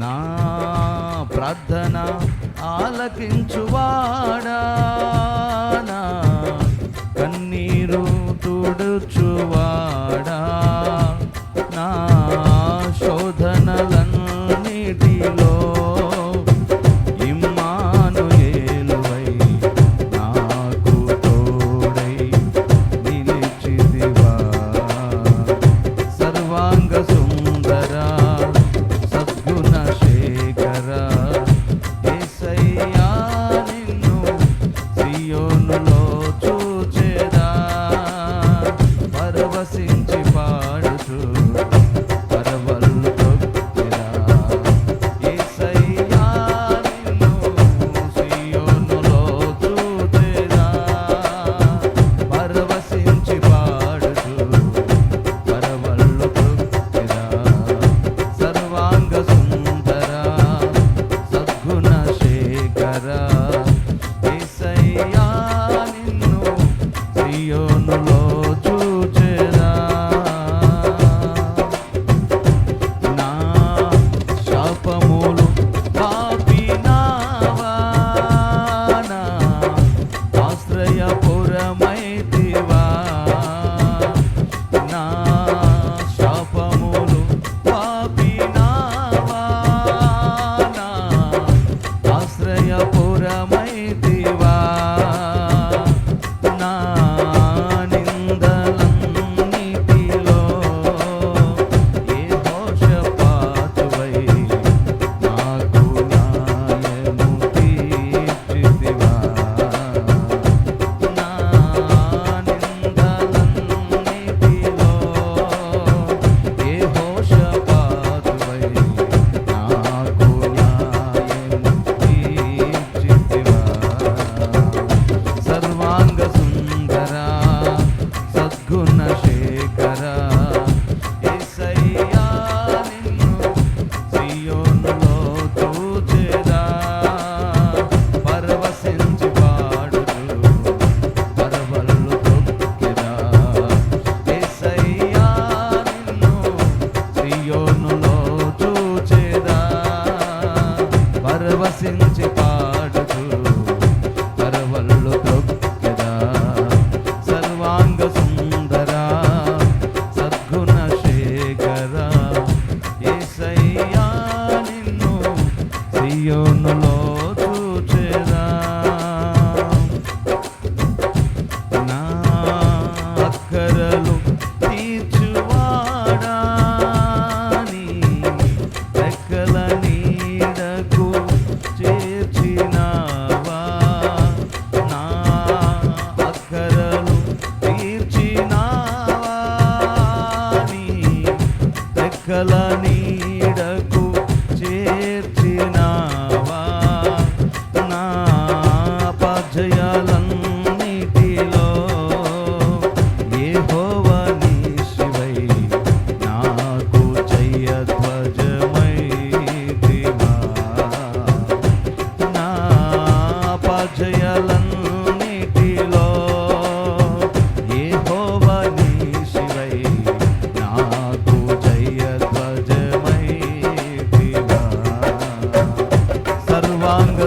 నా ప్రార్థన ఆలకించువాడా? నా కన్నీరు తుడుచువాడా? సర్వాంగ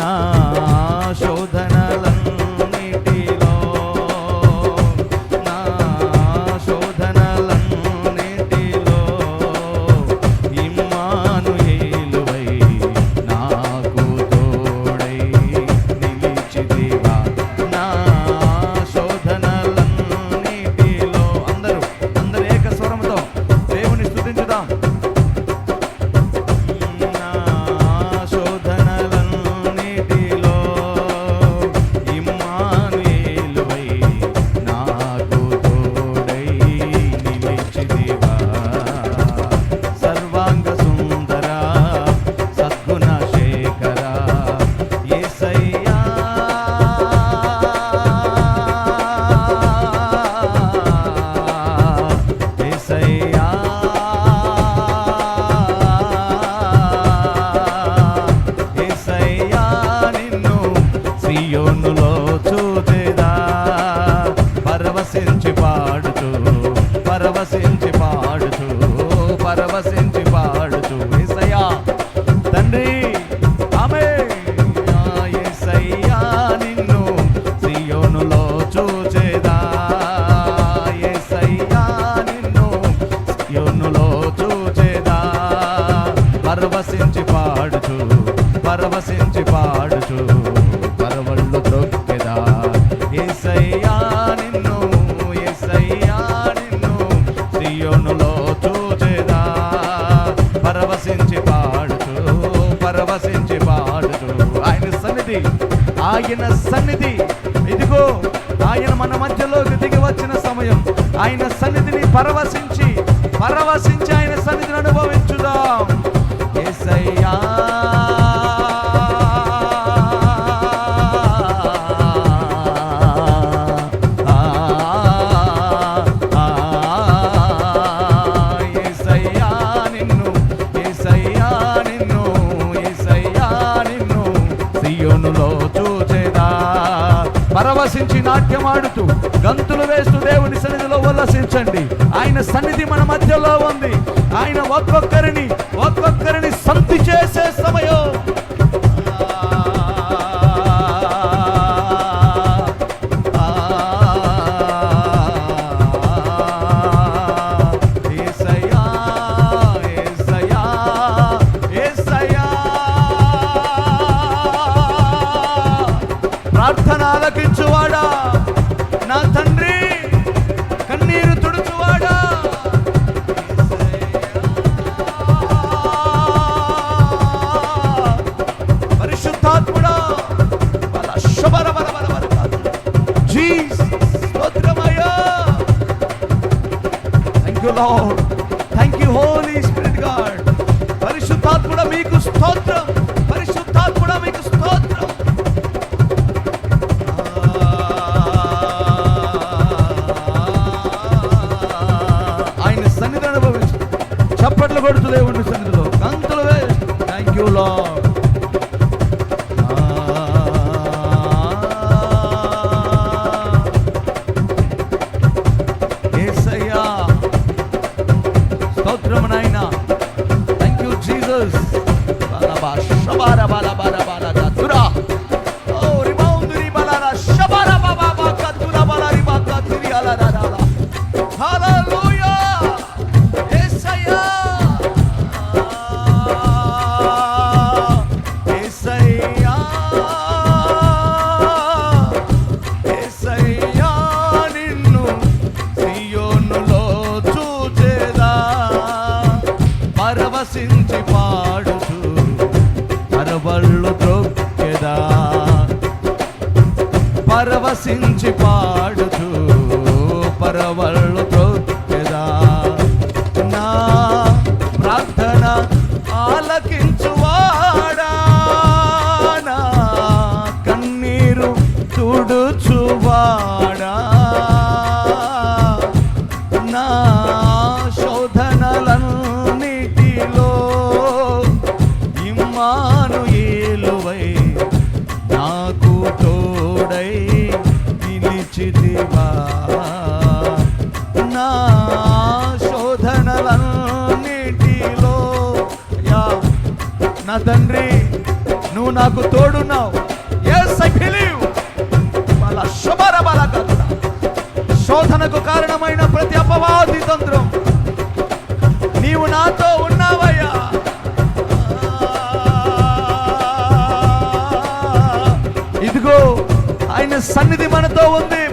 నా శోధన ఆయన సన్నిధి. ఇదిగో ఆయన మన మధ్యలోకి దిగి వచ్చిన సమయం. ఆయన సన్నిధిని పరవశించి పరవశించి గంతులు వేస్తూ దేవుని సన్నిధిలో ఉల్లసించండి. ఆయన సన్నిధి మన మధ్యలో ఉంది. ఆయన ఒక్కొక్కరిని ఒక్కొక్కరిని సంతి చేసే సమయం. కొడుతులే ఉండు బళ్ళు త్రొక్కెదా? పరవశించి పాడుచు పరవళ్ళు నాకు తోడున్నావు. ఎస్ ఐ బిలీవ్ వాళ్ళ శుభర బల శోధనకు కారణమైన ప్రతి అపవాది తంత్రం నీవు నాతో ఉన్నావయ్యా. ఇదిగో ఆయన సన్నిధి మనతో ఉంది.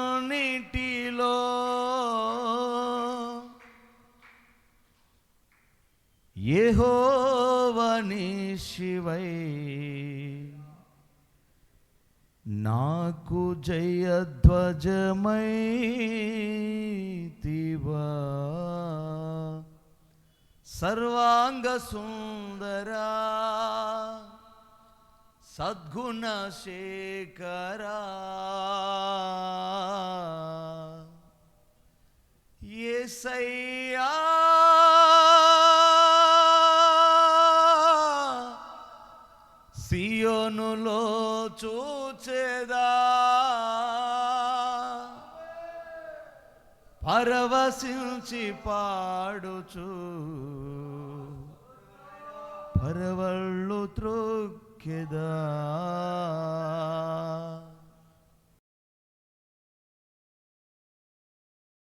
అపజయాలన్నిటిలో ఏహోవని శివై నాకు జయధ్వజమై తివా సర్వాంగ సుందరా సద్గుణ శేఖరా. సియోనులో చూచేదా. పరవశించి పాడుచు. పరవళ్ళు త్రొక్కెదా